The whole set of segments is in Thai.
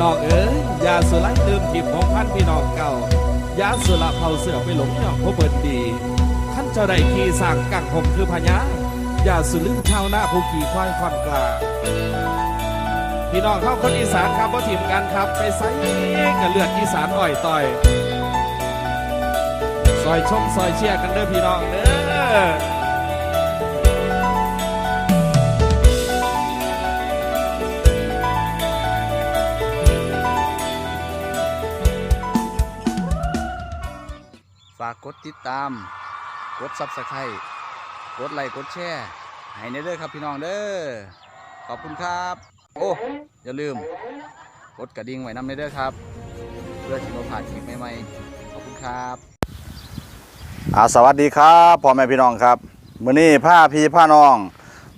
น้องเอ๋ยยาสุไลลืมทิพของพันพี่น้องเก่ายาสุละเผาเสือไปหลงย่องพบเบิดดีท่านเจ้าได้ขี่สร้างกังผมคือพญายาสุลืมชาวนาผู้ขี่ควายความกลาพี่น้องเข้าคนอีสานครับว่าทีมกันครับไปไซกับเลือดอีสานอ่อยต่อยซอยชมซอยเชียร์กันเด้อพี่น้องเด้อากกดติดตาม กดซับสไครต์กดไลค์กดแชร์ให้ในเด้อครับพี่น้องเด้อขอบคุณครับ โอ้ อย่าลืม กดกระดิ่งไว้นำในเด้อครับ เพื่อที่เราผ่านคลิปใหม่ๆขอบคุณครับอาสวัสดีครับพ่อแม่พี่น้องครับมื้อนี้ผ้าพี่ผ้าน้อง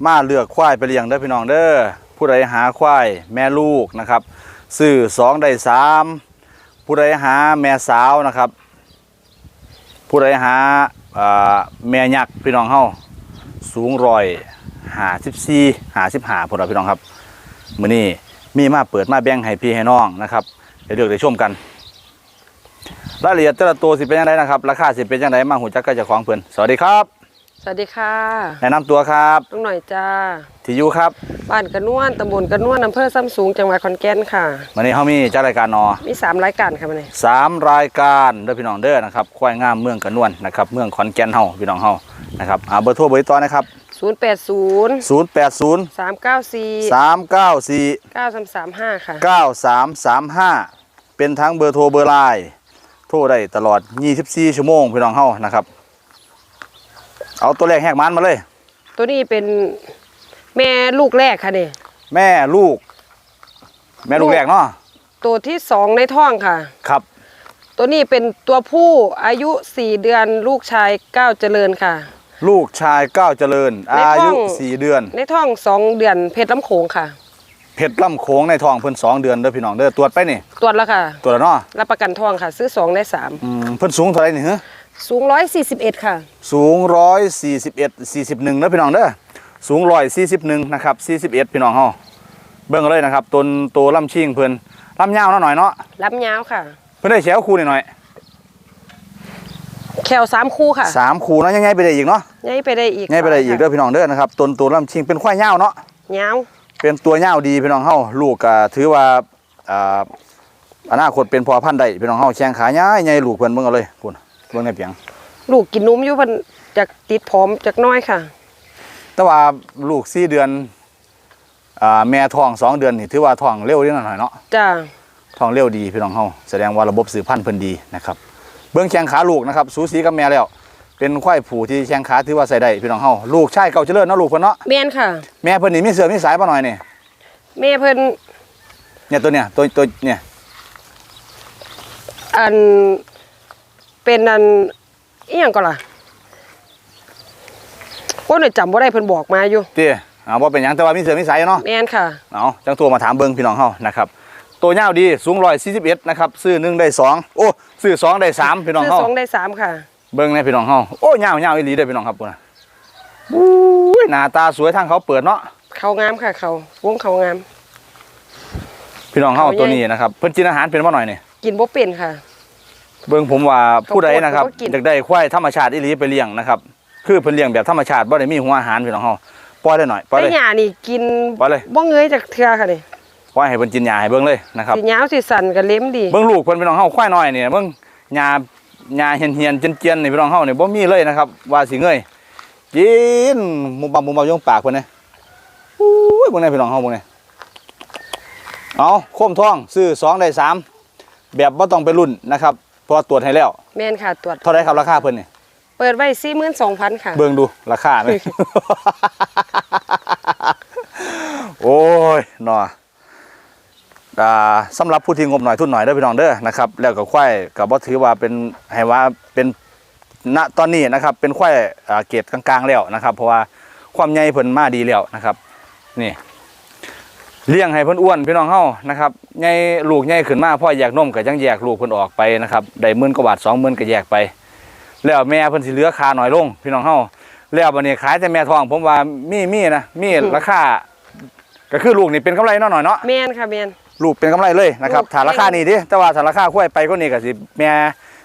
มาเลือกควายไปเลี้ยงเด้อพี่น้องเด้อผู้ใดหาควายแม่ลูกนะครับซื้อสองได้สามผู้ใดหาแม่สาวนะครับ ผู้ใดหาแม่ยักษ์พี่น้องเฮาสูงร้อยหาสิบสี่หาสิบหาพวกเราพี่น้องครับมือนี้มีมาเปิดมาแบ่งให้พี่ให้น้องนะครับเดี๋ยวเลือกได้ชมกันรายละเอียดแต่ละตัวสิเป็นยังไงนะครับราคาสิเป็นยังไงมาหูจักก็จะของเพื่อนสวัสดีครับ สวัสดีค่ะแนะนำตัวครับลุงหน่อยจ้าที่อยู่ครับ บ้านกระนวนตำบลกระนวนอำเภอซ้ำสูงจังหวัดขอนแก่นค่ะวันนี้เฮามีจัดรายการนอมีสามรายการค่ะมันนี้สามรายการเด้อพี่น้องเด้อนะครับควายงามเมืองกระนวนนะครับเมืองขอนแก่นเฮาพี่น้องเฮานะครับอ่าเบอร์โทรเบอร์ติดต่อนะครับศูนย์แปดศูนย์080 สามเก้าสี่394เก้าสามสามห้าค่ะ9335 เป็นทั้งเบอร์โทรเบอร์ไลน์โทรได้ตลอด 24 ชั่วโมงพี่น้องเฮานะครับ เอาตัวแรกแหกมันมาเลย ตัวนี้เป็นแม่ลูกแรกค่ะนี่แม่ลูก แม่ลูกแรกเนาะตัวที่สองในท้องค่ะ ครับ ตัวนี้เป็นตัวผู้อายุสี่เดือนลูกชายก้าวเจริญค่ะ ลูกชายก้าวเจริญ ในอาท้ยุอง4เดือน ในท้องสองเดือนเพชรลำโขงค่ะเพชรล่ำโค้งในท้องเพิ่น2เดือนเด้อพี่น้องเด้อตรวจไปนี่ตรวจแล้วค่ะ ตรวจแล้วเนาะรับประกันท้องค่ะ ซื้อสองได้สามอืมเพิ่นสูงเท่าไหร่นี่ฮะ สูงร้อยสี่สิบเอ็ดค่ะ สูง141 41เด้อพี่น้องเด้อสูง141นะครับ41พี่น้องเฮาเบิ่งเอาเลยนะครับต้นโตลำชิงเพิ่นลำยาวเนาะหน่อยเนาะรับยาวค่ะ เพิ่นได้แฉวคู่หน่อยแควสามคู่ค่ะๆสามคู่เนาะยังไงไปได้อีกเนาะย้ายไปได้อีกยังไงไปได้อีกเด้อพี่น้องเด้อนะครับต้นโตลำชิงเป็นควายยาวเนาะยาวเป็นตัวยาวดีพี่น้องเฮาลูกก็ถือว่าอ่าอนาคตเป็นพอพันธุ์ได้พี่น้องเฮาแข้งขาใหญ่ใหญ่ลูกเพิ่นเบิ่งเอาเลยพุ่น เบิ่งในเปียงลูกกินนมอยู่เพันจากติดผอมจากน้อยค่ะ แต่ว่าลูก4เดือนอ่าแม่ท้องสองเดือนนี่ถือว่าท้องเร็วนิดหน่อยเนาะจ้าท้องเร็วดีพี่น้องเฮาแสดงว่าระบบสืบพันธุ์เพิ่นดีนะครับเบื้องแข้งขาลูกนะครับ สูสีกับแม่แล้ว เป็นควายผูที่แข้งขาถือว่าใส่ได้พี่น้องเฮาลูกชายเก่าเจริญเนาะลูกเพิ่นเนาะแม่นค่ะ แม่เพิ่นนี่มีเสือมีสายบ่หน่อยนี่แม่เพิ่นเนี่ยตัวเนี่ยตัวตัวเนี่ยอัน เป็นอันอีหยังก็ล่ะโอ้ยหน่อยจำบ่ได้เพิ่นบอกมาอยู่เตี้ยเอาบ่เป็นหยังแต่ว่ามีเสือมีสายเนาะแม่นค่ะเอาจังตัวมาถามเบิ่งพี่น้องเฮานะครับตัวยาวดีสูง141นะครับซื้อหนึ่งได้สองโอ้ซื้อสองได้สามพี่น้องซื้อเฮาสองได้สามค่ะเบิ่งแน่พี่น้องเฮาโอ้ยาวยาวอีหลีเด้อพี่น้องครับพุ่นน่ะอุ้ยหน้าตาสวยทางเขาเปิดเนาะเขางามค่ะ เขาวงเขางาม พี่น้องเฮาเขาใหญ่ตัวนี้นะครับเพิ่นกินอาหารเป็นบ่หน่อยนี่กินบ่เป็นค่ะ เบิ่งผมว่าผู้ใดนะครับเขาโพดเขาก็กินอยากได้ควายธรรมชาติอีหลีไปเลี้ยงนะครับ คือเพิ่นเลี้ยงแบบธรรมชาติบ่ได้มีหัวอาหารพี่น้องเฮาปล่อยได้หน่อยปล่อยแต่เลยหญ้านี่กินปล่อยเลยบ่เงยจากเทือค่ะนี่ปล่อยให้เพิ่นกินหญ้าให้เบิ่งเลยนะครับสิยาวสิสั่นก็เล็มดีเบิ่งลูกเพิ่นพี่น้องเฮาควายน้อยนี่เบิ่งหญ้าหญ้าเหียนๆเจียนๆนี่พี่น้องเฮานี่บ่มีเลยนะครับ ว่าสิเงยกินมุมบัมมุมบัมยงปากเพิ่นนี่อุ้ยเบิ่งแน่พี่น้องเฮาเบิ่งแน่เอาโคมทองซื้อสองได้สามแบบบ่ต้องไปรุ่นนะครับ เพราะว่าตรวจให้แล้ว แม่นค่ะตรวจเท่าไหร่ครับราคาเพิ่นนี่เปิดไว้42,000ค่ะ เบิ่งดูราคาไหม โอ้ยหนออ่าสำหรับผู้ที่งบหน่อยทุนหน่อยเด้อพี่น้องเด้อนะครับ แล้วก็ควายก็บ่ถือว่าเป็นให้ว่าเป็นณตอนนี้นะครับ เป็นควายอ่าเกรดกลางๆแล้วนะครับ เพราะว่าความใหญ่เพิ่นมาดีแล้วนะครับ นี่ เลี้ยงให้เพิ่นอ้วนพี่น้องเฮานะครับใหญ่ลูกใหญ่ขึ้นมาพ่อแยกนมก็ยังแยกลูกเพิ่นออกไปนะครับได้หมื่นกว่าบาท20,000ก็แยกไป แล้วแม่เพิ่นสิเหลือค่าน้อยลง พี่น้องเฮาแล้วบัดนี้ขายแต่แม่ทอง ผมว่ามีมีนะมีราคาก็คือลูกนี่เป็นกำไรเนาะหน่อยเนาะแม่นค่ะแม่นลูกเป็นกำไรเลยนะครับลูกถ้าราคานี้ดิแต่ว่าถ้าราคาควายไปก็นี่ก็สิแม่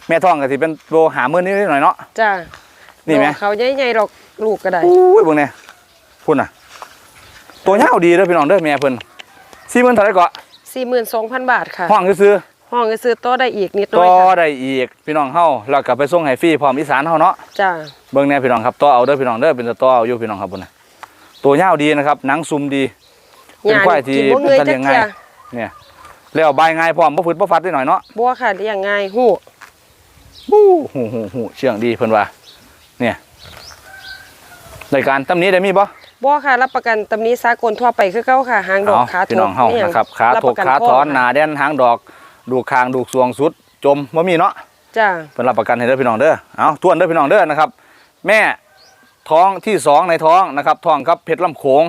แม่ท้องก็สิเป็นโลหามื่นนิดหน่อยเนาะจ้านี่ไหมดอกเขาใหญ่ๆดอกลูกก็ได้อุ้ยเบิ่งเนี่ยพุ่นน่ะ ตัวยาวดีเด้อพี่น้องเด้อแม่เพิ่นสี่หมื่นเท่าไหร่ก็42,000บาทค่ะ ห้องซื้อห้องก็ซื้อต่อได้อีกนิดหๆน้อต่ยอค่ะได้อีกพี่น้องเฮาแล้วก็ไปส่งให้ฟรีพร้อมอีสานเฮาเนาะจ้าเบิ่งแน่พี่น้องครับต่อเอาเด้อพี่น้องเด้อเป็นต่อเอาอยู่พี่น้องครับพุ่นน่ะตัวยาวดีนะครับหนังซุ่มดีเป็นควายที่กินบ่เงยเป็นตะเลีจัยกงง่ายเที่ยเนี่ยแล้วบายง่ายพร้อมบ่ฝืดบ่ฟัดได้หน่อยเนาะบัวค่ะเลี้ยงง่ายฮู้ฮู้ฮู้ฮู้ฮู้เชื่องดีเพิ่นว่าเนี่ยรายการตำนี้ได้มีบ่ บัวค่ะรับประกันตำนี้สากลทั่วไปคือเก่าค่ะหางดอกเอาขาพี่ทน้องเฮานี่หยังนะครับขารับถปกระกันขาพ่ถอนหค่ะน้าแดนหางดอกดูกคางดูกสวงสุด จมบ่มีเนาะจ้าเพิ่นรับประกันให้เด้อพี่น้องเด้อเอาทวนเด้อพี่น้องเด้อนะครับ แม่ท้องที่สองในท้องนะครับท้องครับเพชรลำโขง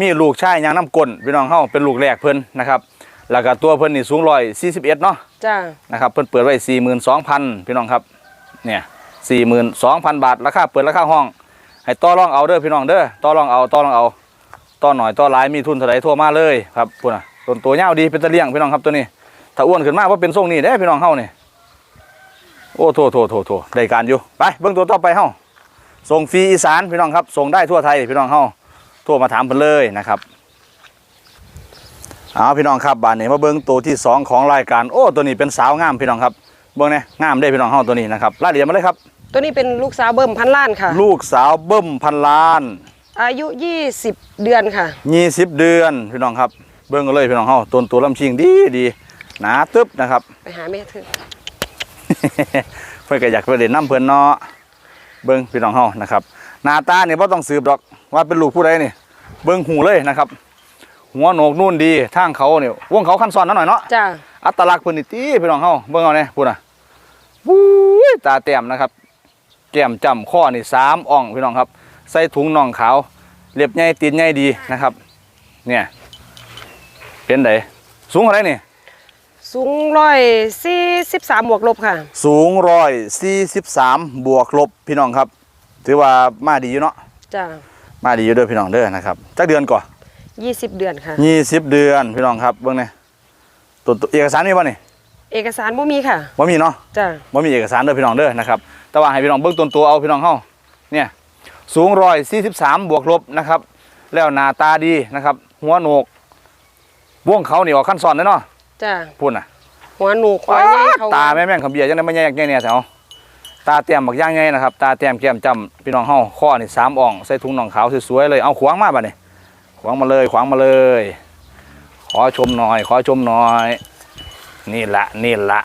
มีลูกชายยางน้ำก้นพี่น้องเฮาเป็นลูกแรกเพิ่นนะครับแล้วก็ตัวเพิ่นนี่สูง141เนาะจ้านะครับเพิ่นเปิดไว้42,000พี่น้องครับเนี่ย42,000บาทราคาเปิดราคาห้อง ให้ต่อรองเอาเด้อพี่น้องเด้อต่อรองเอาต่อรองเอาต่อหน่อยต่อหลายมีทุนเท่าไหร่โทรมาเลยครับพุ่นน่ะต้นตัวยาวดีเป็นตะเลี่ยงพี่น้องครับตัวนี้ถ้าอ้วนขึ้นมากว่าเป็นทรงนี้เด้พี่น้องเฮานี่โอ้โถโถโถโถได้การอยู่ไปเบิ่งตัวต่อไปเฮาส่งฟรีอีสานพี่น้องครับส่งได้ทั่วไทยพี่น้องเฮาโทรมาถามเพิ่นเลยนะครับเอาพี่น้องครับบานนี้มาเบิ่งตัวที่สองของรายการโอ้ตัวนี้เป็นสาวงามพี่น้องครับเบิ่งเนี่ยงามได้พี่น้องเฮาตัวนี้นะครับรายละเอียดมาเลยครับ ตัวนี้เป็นลูกสาวเบิ่มพันล้านค่ะ ลูกสาวเบิ่มพันล้านอายุ 20 เดือนค่ะ ยี่สิบเดือนพี่น้องครับ เบิ่งกันเลยพี่น้องเฮาต้นตัวลำชิงดีดีหนาตึ๊บนะครับ ไปหาแม่เธอเพื่อนก็อยากไปเล่นน้ำเพื่อนเนาะเบิ่งพี่น้องเฮานะครับหน้าตาเนี่ยบ่ต้องสืบดอกว่าเป็นลูกผู้ใดนี่เบิ่งหูเลยนะครับ หัวโหนกนู่นดีทางเขาเนี่ยวงเขาขั้นซ้อนนั่นหน่อยเนาะ จ้าอัตลักษณ์เพิ่นนี่ตีพี่น้องเฮาเบิ่งเอาเนี่ยพูดน่ะวู้ยตาแต้มนะครับ แก้มจำข้อนี่สามอ่องพี่น้องครับ ใส่ถุงน่องขาวเล็บใหญ่ตีนใหญ่ดีนะครับ เนี่ยเป็นไดสูงเท่าไหร่นี่ สูงร้อยสี่สิบสามบวกลบค่ะ สูงร้อยสี่สิบสามบวกลบพี่น้องครับ ถือว่ามาดีอยู่เนาะจ้ามาดีอยู่เด้อพี่น้องเด้อนะครับจักเดือนก่อนยี่สิบเดือนค่ะ ยี่สิบเดือนพี่น้องครับเบิ่งเนี่ยตัวตัวเอกสารมีป่ะนี่ เอกสารบ่มีค่ะว่ามีเนาะจ้าว่ามีเอกสารเด้อพี่น้องเด้อนะครับแต่ว่าให้พี่น้องเบิ่งต้นตัวเอาพี่น้องเฮาเนี่ยสูงร้อยสี่สิบสามบวกลบนะครับ แล้วหน้าตาดีนะครับ หัวโหนกวงเขานี่ออกขั้นซ้อนเลยเนาะจ้าพูดน่ะ หัวหนูควายใหญ่เขาตาแม่แม่งขำเบียร์จังได้ไม่แยกแยกเนี่ยแถวตาเตรียมบักย่างไงนะครับ ตาเตรียมแก้มจำพี่น้องเฮาข้อนี่สามอ่องใส่ถุงน่องขาวสวยๆเลยเอาขวางมาบัดนี้ขวางมาเลยขวางมาเลย ขอชมหน่อย ขอชมหน่อย นี่ละนี่ละ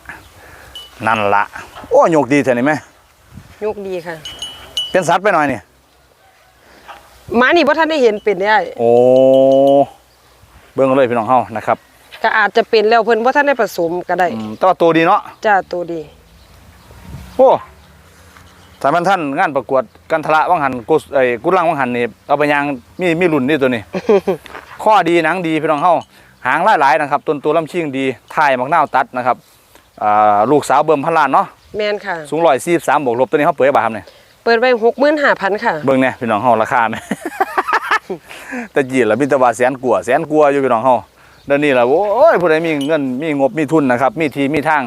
นั่นละโอ้ยกดีเท่านี้ไหมยกดีค่ะ เป็นสัตว์ไปหน่อยนี่หมานี่บ่ท่านได้เห็นเป็นได้โอ้เบิ่งเอาเลยพี่น้องเฮานะครับก็อาจจะเป็นแล้วเพิ่นบ่ท่านได้ผสมก็ได้อืมแต่ว่าตัวดีเนาะจ้าตัวดีโอ้สายพันท่านงานประกวดกันทละวังหันกุศไอ้ยกุลังวังหันนี่เอาไปยางมีมีรุ่นนี่ตัวนี้ ข้อดีหนังดีพี่น้องเฮา หางหลายๆนะครับต้นตัวลำชิงดีถ่ายมักนาวตัดนะครับอ่าลูกสาวเบิ่มพันล้านเนาะแม่นค่ะ สูงร้อยสี่สามบวกลบตัวนี้เขาเปิดให้บาทครับเนี่ยเปิดไว้65,000ค่ะ เบิ่งเนี่ยพี่น้องเฮาราคาไหมแต่จีนละมีแตว่าแสนกว่าแสนกว่าอยู่พี่น้องเฮาเดี๋ยวนี้ล่ะโอ้ยผู้ใดมีเงินมีงบมีทุนนะครับ มีทีมีทาง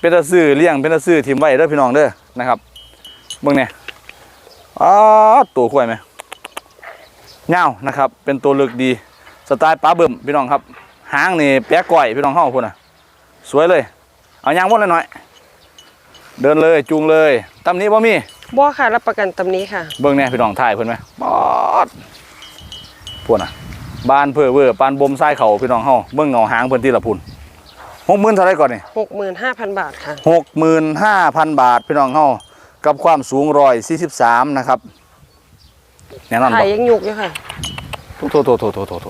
เป็นตาซื้อเลี้ยงเป็นตาซื้อทิมไว้เด้อพี่น้องเด้อนะครับเบิ่งเนี่ยอ๋อตัวข่อยไหมเงาวนะครับ เป็นตัวเลือกดีสไตล์ปลาเบิ่มพี่น้องครับ หางนี่แปะก้อยพี่น้องเฮาพุ่นน่ะ สวยเลย เอายางวนหน่อยๆเดินเลยจูงเลยตำนี้บ่มีบ่ค่ะรับประกันตำนี้ค่ะ เบิ่งแน่พี่น้องถ่ายเพิ่นไหมปอดพวกน่ะบานเพื่อเวอร์ปานบ่มทรายเขาพี่น้องเฮาเบิ่งเงาหางเพิ่นทีละพุ่น60,000เท่าไหร่ก่อนนี่65,000บาทค่ะ65,000บาทพี่น้องเฮากับความสูง143นะครับแน่นอนถ่าบ่ยยังยุกอยู่ค่ะโถโถโถโถโถโถโถ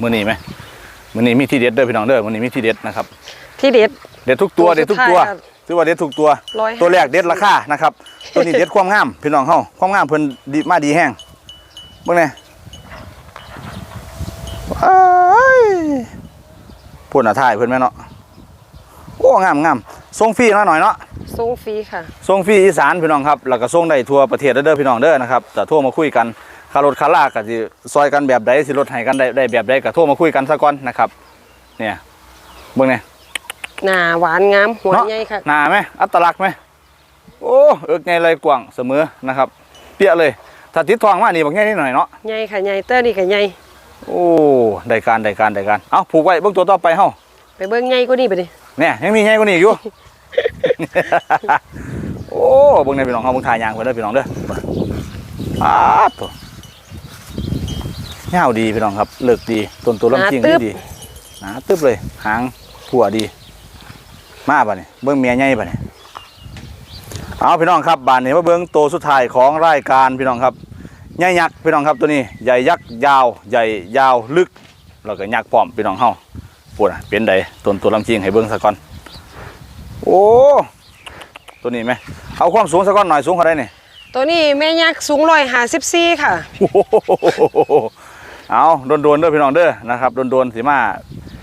มื้อนี้ไหม มื้อนี้มีที่เด็ดเด้อพี่น้องเด้อมื้อนี้มีที่เด็ดนะครับ ที่เด็ด เด็ดทุกตัวตัวเด็ดทุกสุดท้ายตัวครับถือว่าเด็ดทุกตัว 150 ตัวแรกเด็ดราคานะครับ ตัวนี้เด็ดความงามพี่น้องเฮาความงามเพิ่นดีมาดีแห้งเบิ่งแน่อ้ายพุ่นน่ะถ่ายเพิ่นแม่เนาะโอ้งามงามส่งฟรีมาหน่อยเนาะ ส่งฟรีค่ะส่งฟรีอีสานพี่น้องครับ แล้วก็ส่งได้ทั่วประเทศเด้อพี่น้องเด้อนะครับจะโทรมาคุยกัน ค่ารถค่าลากก็สิซอยกันแบบใดสิลดให้กันได้ได้แบบใดก็โทรมาคุยกันซะก่อนนะครับ เนี่ยเบิ่งเนี่ยหน้าหวานงามหัวเนาะใหญ่ค่ะหนาไหมอัตลักษณ์ไหมโอ้เอิกไงเลยกว่างเสมอนะครับ เปี้ยเลยถ้าติดทองมานี่บอกง่ายนิดหน่อยเนาะใหญ่ค่ะใหญ่เตอร์นี่ก็ใหญ่โอ้ได้การได้การได้การเอาผูกไว้เบิ่งตัวต่อไปเฮาไปเบิ่งใหญ่กว่านี้ไปดิเนี่ยยังมีใหญ่กว่านี้อีกอยู่ โอ้เบิ่งในพี่น้องเฮาเบิ่งถ่ายยางเพิ่นเด้อพี่น้องเด้ออ้าดตัว ยาวดีพี่น้องครับเลิกดีต้นตัวลำจริงดีดีหนาตึ๊บเลย หางผัวดี มาบ่นี่เบิ่งเมียใหญ่บ่นี่เอาพี่น้องครับบานนี้มาเบิ่งตัวสุดท้ายของรายการพี่น้องครับใหญ่ยักษ์พี่น้องครับตัวนี้ใหญ่ยักษ์ยาว ใหญ่ยาวลึกแล้วก็ยักษ์พร้อมพี่น้องเฮาปวดเป็นไดต้นตัวลำจริงให้เบิ่งซะก่อนโอ้ตัวนี้ไหมเอาความสูงซะก่อนหน่อยสูงเท่าไดนี่ตัวนี้แม่ยักษ์สูง154ค่ะ โอ้โห เอาโดนๆเด้อพี่น้องเด้อนะครับโดนๆสิมา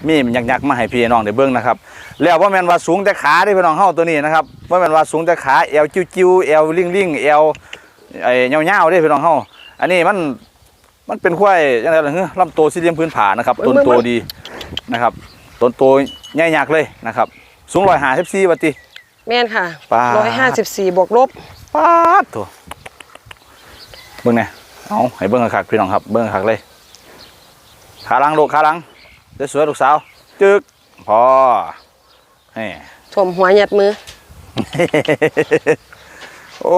มีมันยักษ์ๆมาให้พี่น้องได้เบิ่งนะครับแล้วว่าแม่นว่าสูงแต่ขาเด้อพี่น้องเฮาตัวนี้นะครับว่าแม่นว่าสูงแต่ขาเอวจิ้วๆเอวลิงๆเอวไอ้ยาวๆเด้อพี่น้องเฮาอันนี้มันมันเป็นควายจังไดล่ะเฮ้อลำโตวสี่เหลี่ยมพื้นผานะครับต้นโตดีนะครับต้นโตใหญ่ยักษ์เลยนะครับ สูง154ว่าติแม่นค่ะปาด154บวกลบป๊าดโถเบิ่งแหน่เอาให้เบิ่งคักๆพี่น้องครับเบิ่งคักเลย ขาหลังลูกขาหลังสวยๆลูกสาว จึกพอเฮ้ถ่วมหัวหยัดมือ โอ้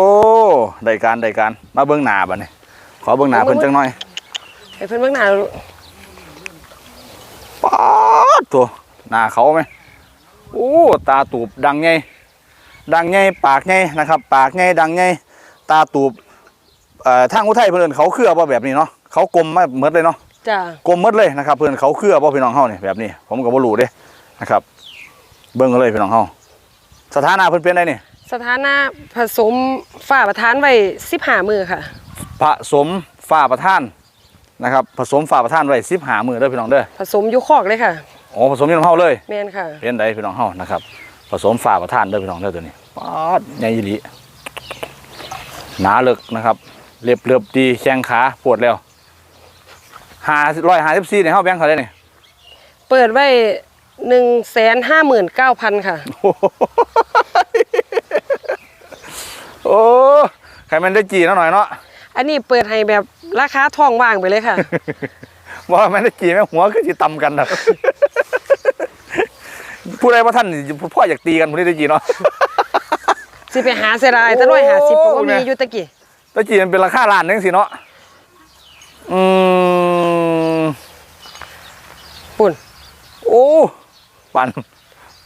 ได้การได้การมาเบิ่งหน้าบัดนี้ขอเบิ่งหน้าเพิ่นจังหน่อยให้เพิ่นเบิ่งหน้าลูกป๊าดโตัวหน้าเขาไหมโอ้ตาตูบดังไงดังไงปากไงนะครับ ปากไงดังไงตาตูบเอ่อทางอุทัยเพิ่นเอิ้นเขาเครือบ่แบบนี้เนาะเขากลมมาหมดเลยเนาะ จ้ะกลมหมดเลยนะครับเพื่อนเขาเครือบ่พี่น้องเฮานี่แบบนี้ ผมก็บ่รู้เด้นะครับ เบิ่งกันเลยพี่น้องเฮาสถานะเพิ่นเป็นได้นี่สถานะผสมฝ้าประทานไว้15มือค่ะ ผสมฝ่าประทานนะครับ ผสมฝ่าประทานไว้15มื้อเด้อพี่น้องเด้อผสมอยู่คอกเลยค่ะโอ้ผสมอยู่น้ำเฮาเลยแม่นค่ะเป็นได้พี่น้องเฮานะครับ ผสมฝ่าประทานเด้อพี่น้องเด้อตัวนี้ป๊าดใหญ่อีหลีหนาเลิกนะครับเรียบเรียบดีแข้งขาปวดแล้ว 554เนี่ยเฮาแบ่งเขาได้นี่เปิดไว้159,000ค่ะ โอ้ใครมันได้จีนหน่อยเนาะอันนี้เปิดให้แบบราคาทองว่างไปเลยค่ะว่าแม่ได้จีแม่หัวคือสิตำกันนะผู้ใดว่าท่านพ่ออยากตีกันผู้นี้ได้จีเนาะ สิไปหาเสียดายแต่ร้อยหาสิบเพราะว่ามีอยู่ตะกี้ ได้จีมันเป็นราคาล้านหนึงสิเนาะ อืมปุ่นโอ้ปัน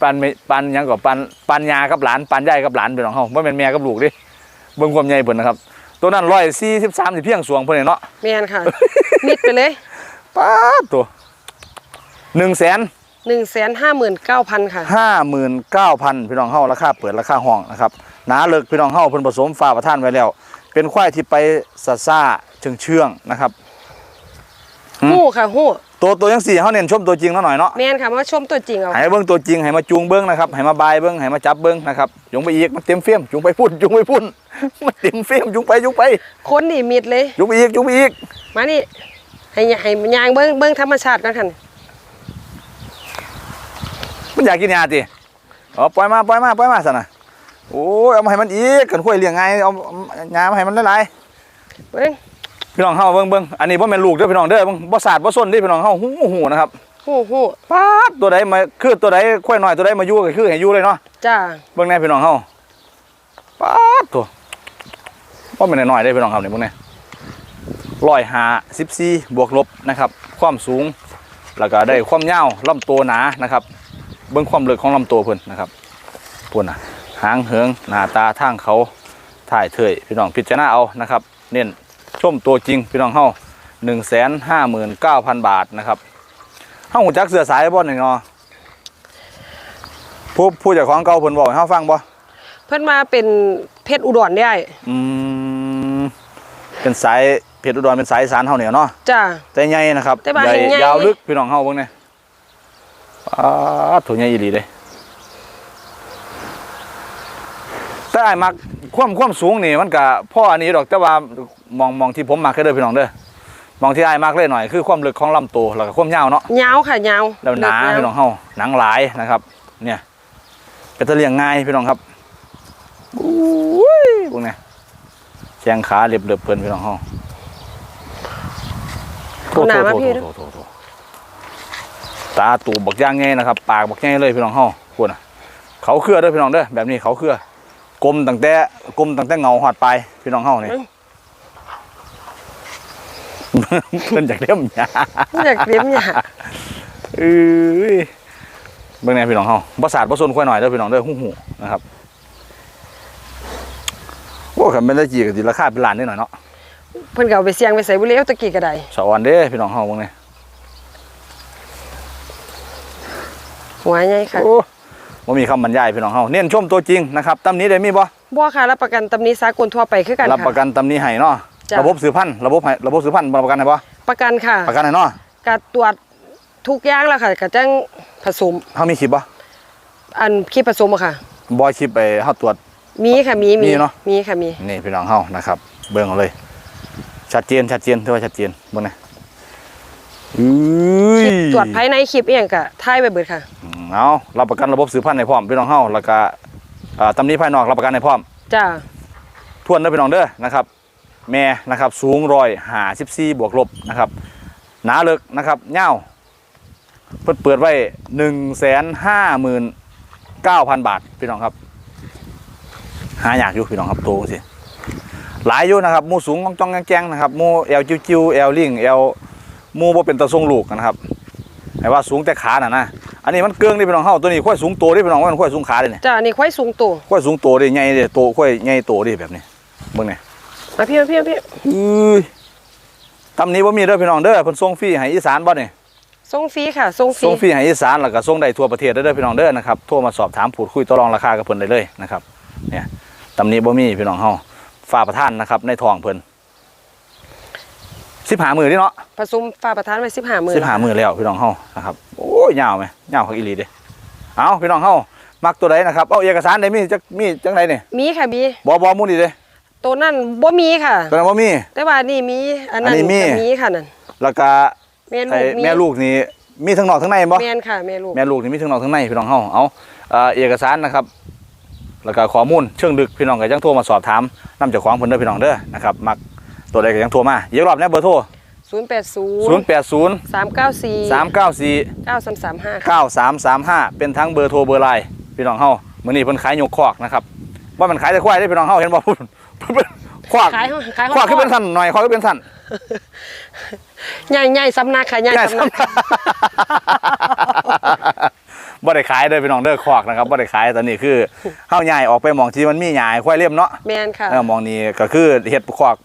ปันไม่ปันหยังกับปันปันยากับหลานปันยายกับหลานเป็นของเขาไม่เป็นแม่กับลูกดิเบิ่งความใหญ่เพิ่นนะครับ ตัวนั้นร้อยสี่สิบสามสิเพียงสวงเพิ่นนี่เนาะแม่นค่ะมิดไปเลยป้าดตัวหนึ่งแสน159,000ค่ะห้าหมื่นเก้าพันพี่น้องเฮาราคาเปิดราคาห้องนะครับหนาเลิกพี่น้องเฮาเพิ่นผสมฟ้าประทานไว้แล้ว เป็นควายที่ไปซาซ่าเชิงเชื่องๆนะครับอืม หู้ค่ะหู้ตัวตัวยังสี่เฮาเน้นชมตัวจริงแล้วหน่อยเนาะแม่นค่ะมาชมตัวจริงเอาให้เบิ่งตัวจริงให้มาจูงเบิ่งนะครับให้มาบายเบิ่งให้มาจับเบิ่งนะครับจูงไปอีกมันเต็มเฟียมจูงไปพุ่นจูงไปพุ่นมันเต็มเฟียมจูงไปจูงไปคนนี่มิดเลยจูงไปอีกจูงไปอีกมานี่ให้ให้ยางเบิ่งเบิ่งธรรมชาติกันค่ะมันอยากกินยาติอ๋อปล่อยมาปล่อยมาปล่อยมาซะนะโอ้ยเอามาให้มันอีกกันค่อยเลี้ยงไงเอายามาให้มันหลายๆเบิ่ง พี่น้องเฮาเบิ่งเบิ่งอันนี้บ่แม่นลูกเด้อพี่น้องเด้อเบิ่งบ่สาดบ่ส้นเด้อพี่น้องเฮาหูหูนะครับหู้หู้ป๊าดตัวใดมาคือตัวใดค่อยน้อยตัวใดมาอยู่ก็คือให้อยู่เลยเนาะจ้าเบิ่งแน่พี่น้องเฮาป๊าดตัวบ่แม่นน้อยๆเด้อพี่น้องครับนี่เบิ่งแน่154บวกลบนะครับ ความสูง แล้วก็ได้ความยาวลำตัวหนานะครับ เบิ่งความลึกของลำตัวเพิ่นนะครับพุ่นน่ะหางเหิงหน้าตาทางเขาถ่ายเถยพี่น้องพิจารณาเอานะครับ เน้น ชมตัวจริงพี่น้องเฮาหนึ่งแสนห้าหมื่นเก้าพันบาทนะครับห้าหูจักเสือสายบ่หนึ่งเนาะผู้ผู้เจ้าของเก่าเพิ่นบอกให้เฮาฟังบ่เพิ่นมาเป็นเพชรอุดรได้อืมเป็นสายเพชรอุดรเป็นสายอีสานเฮาเนี่ยเนาะจ้าแต่ใหญ่นะครับแต่ว่าใหญ่ใหญ่ยาวลึกพี่น้องเฮาเบิ่งแน่อ้าโถใหญ่อีหลีเด้ แต่ไอ้มักความความสูงนี่มันก็พ่ออันนี้ดอกแต่ว่ามองมองที่ผมมักแค่เด้อพี่น้องเด้อมองที่อายมากเลยหน่อยคือความลึกของลำตัวแล้วก็ความยาวเนาะยาวค่ะยาวแล้วหนาลึกยาวพี่น้องเฮาหนังหลายนะครับ เนี่ยเป็นตะเลียงง่ายพี่น้องครับอุ้ยพวกเนี้ยแข้งขาเรียบเรียบเพลินพี่น้องเฮาเอาหนามาพี่โถโถโถโถตาตูบักย่างไงนะครับ ปากบักย่างเลยพี่น้องเฮาพูดนะเขาเครือเด้อพี่น้องเด้อแบบนี้เขาเครือ กลมตั้งแต่กลมตั้งแต่เงาหอดปลายพี่น้องเฮานี่เพิ่นจากเล่มหยาอยากเลี้ยงเนี่ยเอ้ยเบิ่งแน่พี่น้องเฮาบ่สาดบ่ซนค่อยหน่อยเด้อพี่น้องเด้อฮู้ฮู้นะครับโอ้คันเป็นตะกี้ก็สิราคาเป็นล้านนิดหน่อยเนาะเพิ่นก็เอาไปเสี่ยงไปใส่บุหรี่เอาตะกี้ก็ได้สะออนเด้อพี่น้องเฮาเบิ่งแน่หัวใหญ่ค่ะ โอ้บ่มีคำบรรยายพี่น้องเฮาเน้นชมตัวจริงนะครับตำหนี้ได้มีบ่บ่ค่ะรับประกันตำหนี้สากลทั่วไปคือกันรับประค่ะกันตำหนี้ให้เนาะจ้ะ ระบบสืบพันธุ์ระบบให้ระบบสืบพันธุ์รับประกันให้บ่ประกันค่ะประกันให้เนาะก็ตรวจทุกอย่างแล้วค่ะก็จังผสม เฮามีคลิปบ่อันขี้ผสมอะค่ะ บ่คลิปไปเฮาตรวจ มีค่ะมีมีเนอะ มีค่ะมี นี่พี่น้องเฮานะครับ เบิ่งเอาเลย ชัดเจนชัดเจนถือว่าชัดเจนเบิ่งนะ อุ้ยคลิปตรวจภายในคลิปอีหยังก็ถ่ายไว้เบิดค่ะอืมเอารับประกันระบบสืบพันธุ์ให้พร้อมพี่น้องเฮาแล้วก็เอ่อตำหนี้ภายนอกรับประกันให้พร้อม จ้าทวนเด้อพี่น้องเด้อนะครับ แม่นะครับสูงร้อยหาสิบสี่บวกลบนะครับ หนาเลิกนะครับเง่าวเปิดเปิดไว้หนึ่งแสนห้าหมื่นเก้าพันบาทพี่น้องครับ หาอยากอยู่พี่น้องครับโตสิหลายอยู่นะครับหมูสูงจ้องๆแกงๆนะครับหมูเอลจิ้วๆเอลลิงเอลห มูบ่เป็นตะทรงลูกนะครับให้ว่าสูงแต่ขาน่ะนะอันนี้มันเกืองนี่พี่น้องเฮาตัวนี้ค่อยสูงโตดิพี่น้องว่ามันค่อยสูงขาเลยเนี่ยจ้านี่ควายสูงโตค่อยสูงโตดิใหญ่ดิโตค่อยใหญ่โตดิแบบนี้เบิ่งนี่มาพี่มาพี่มาพี่อุ้ยตำนี้บ่มีเด้อพี่น้องเด้อเพิ่นส่งฟรีให้อีสานบ่นี่ส่งฟรีค่ะส่งฟรีส่งฟรีให้อีสานแล้วก็ส่งได้ทั่วประเทศเด้อพี่น้องเด้อนะครับโทรมาสอบถามพูดคุยต่อรองราคากับเพิ่นได้เลยนะครับเนี่ยตำนี้บ่มีพี่น้องเฮาฝากประทานนะครับในท้องเพิ่น 15มื้อนี่เนาะผสมฟ้าประทานไว้15มื้อ15มื้อแล้วพี่น้องเฮานะครับโอ้ยยาวไหมยาวคักอีหลีเด้เอาพี่น้องเฮามักตัวใดนะครับเอาเอกสารได้มีจักมีจังไดนี่มีค่ะมีบ่บ่หมู่นี่เด้ตัวนั้นบ่มีค่ะตัวนั้นบ่มี แต่ว่านี่มีอันนั้อันนนี้มีก็มีค่ะนั่นแล้วก็แม่ลูไอ้กมีแม่ลูกนี่มีทั้งนอกทั้งในบ่แม่นค่ะแม่ลูกแม่ลูกนี่มีทั้งนอกทั้งในพี่น้องเฮาเอาเอ่อเอกสารนะครับแล้วก็ข้อมูลเชิงลึกพี่น้องก็ยังโทรมาสอบถามนำเจ้าของเพิ่นเด้อพี่น้องเด้อนะครับมัก ตัวใดก็ยังโทรมาอีกรอบนะเบอร์โทร080 080 394 394 9335ค่ะ9335 เป็นทั้งเบอร์โทรเบอร์ไลน์พี่น้องเฮามื้อนี้เพิ่นขายยกคอกนะครับว่ามันขายแต่ควายเด้อพี่น้องเฮาเห็นบ่พุ่นคอกขายขายคอกคือเป็นสั้นหน่อยคอกคือเป็นสั้น ใหญ่ๆสำนักค่ะใหญ่ใหญ่สำนัก บ่ได้ขายเด้อพี่น้องเด้อคอกนะครับบ่ได้ขายตอนนี้คือเฮาย้ายออกไปหมองที่มันมีหญ้าให้ควายเลี้ยมเนาะแม่นค่ะ เออหมองนี้ก็คือเฮ็ดคอก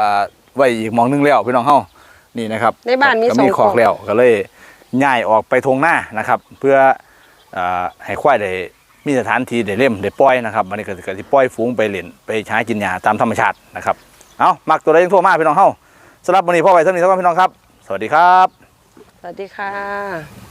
อ่าไว้อีกหมองหนึงแล้วพี่น้องเฮานี่นะครับในบ้านมีก็สองมีคอกคอกแล้วก็เลยย้ายออกไปทงหน้านะครับ เพื่ออ่าให้ควายได้มีสถานที่ได้เลี้ยมได้ปล่อยนะครับมันนี้ก็ก็สิปล่อยฝูงไปเล่นไปหากินหญ้าตามธรรมชาตินะครับเอามักตัวใดยังโทรมาพี่น้องเฮาสำหรับวันนี้พ่อไว้เท่านี้เท่ากันพี่น้องครับ สวัสดีครับ สวัสดีค่ะ